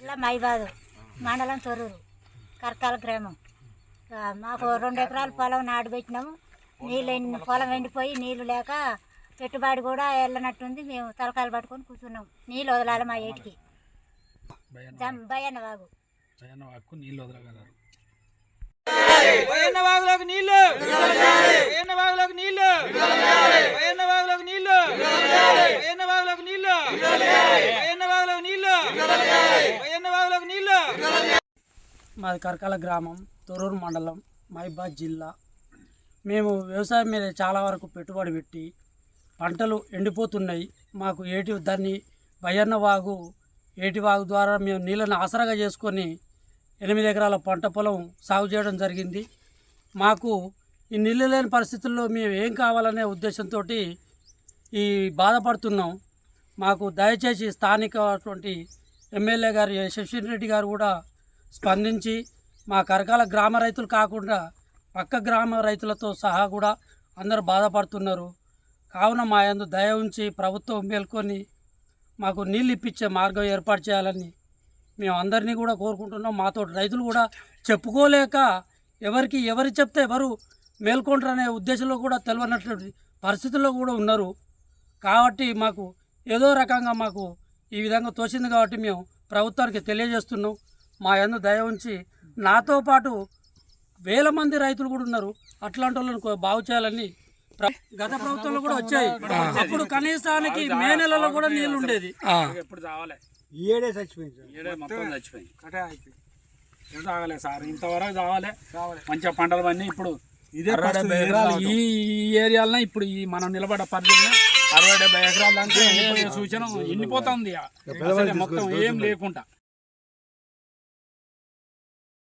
జిల్లా మైబాదు మండలం తొర్రూరు కర్కాల గ్రామం. మాకు రెండు ఎకరాల పొలం నాటు పెట్టినాము. నీళ్ళు పొలం ఎండిపోయి నీళ్ళు లేక పెట్టుబడి కూడా వెళ్ళనట్టుంది మేము తలకాయలు పట్టుకొని కూర్చున్నాం. నీళ్ళు వదలాలి మా ఏటికి. జం- భయన్న బాబు జగన్ హక్కు నీళ్ళు వదలగలరు. పోయన్న వాగులోకి నీళ్ళు పోయన్న వాగులోకి వాగులోకి నీళ్ళు పోయన్న వాగులోకి నీళ్ళు పోయన్న వాగులోకి నీళ్ళు పోయన్న వాగులోకి నీళ్ళు మాది కరకాల గ్రామం తొరూరు మండలం మహిబాద్ జిల్లా. మేము వ్యవసాయం మీద చాలా వరకు పెట్టుబడి పెట్టి పంటలు ఎండిపోతున్నాయి. మాకు ఏటి దాన్ని బయ్యన్న వాగు ఏటి వాగు ద్వారా మేము నీళ్ళని ఆసరాగా చేసుకొని ఎనిమిది ఎకరాల పంట పొలం సాగు చేయడం జరిగింది. మాకు ఈ నీళ్ళు లేని పరిస్థితుల్లో మేము ఏం కావాలనే ఉద్దేశంతో ఈ బాధపడుతున్నాం. మాకు దయచేసి స్థానికటువంటి ఎమ్మెల్యే గారు యశస్విని రెడ్డి గారు కూడా స్పందించి మా కరకాల గ్రామ రైతులు కాకుండా పక్క గ్రామ రైతులతో సహా కూడా అందరు బాధపడుతున్నారు. కావున మా యందు దయ ఉంచి ప్రభుత్వం మేల్కొని మాకు నీళ్ళు ఇప్పించే మార్గం ఏర్పాటు చేయాలని మేము అందరినీ కూడా కోరుకుంటున్నాం. మాతో రైతులు కూడా చెప్పుకోలేక ఎవరికి ఎవరు చెప్తే ఎవరు మేల్కొంటారనే ఉద్దేశంలో కూడా తెలియనటువంటి పరిస్థితుల్లో కూడా ఉన్నారు. కాబట్టి మాకు ఏదో రకంగా మాకు ఈ విధంగా తోచింది కాబట్టి మేము ప్రభుత్వానికి తెలియజేస్తున్నాం. మా యందు దయ ఉంచి నాతో పాటు వేల మంది రైతులు కూడా ఉన్నారు. అట్లాంటి వాళ్ళని బాగు చేయాలని గత ప్రభుత్వంలో కూడా వచ్చాయి. అప్పుడు కనీసానికి మే నెలలో కూడా నీళ్ళు ఉండేది. ఎప్పుడు చావలే ఏడే చచ్చిపోయింది తాగలే సార్? ఇంతవరకు చావలే మంచిగా పంటలు పని ఇప్పుడు ఇదే ఈ ఏరియాలో ఇప్పుడు ఈ మనం నిలబడ్డ పరిధిలో అరవై డెబ్బై ఎకరాల ఎండిపోయే సూచన ఎండిపోతుంది మొత్తం ఏం లేకుండా.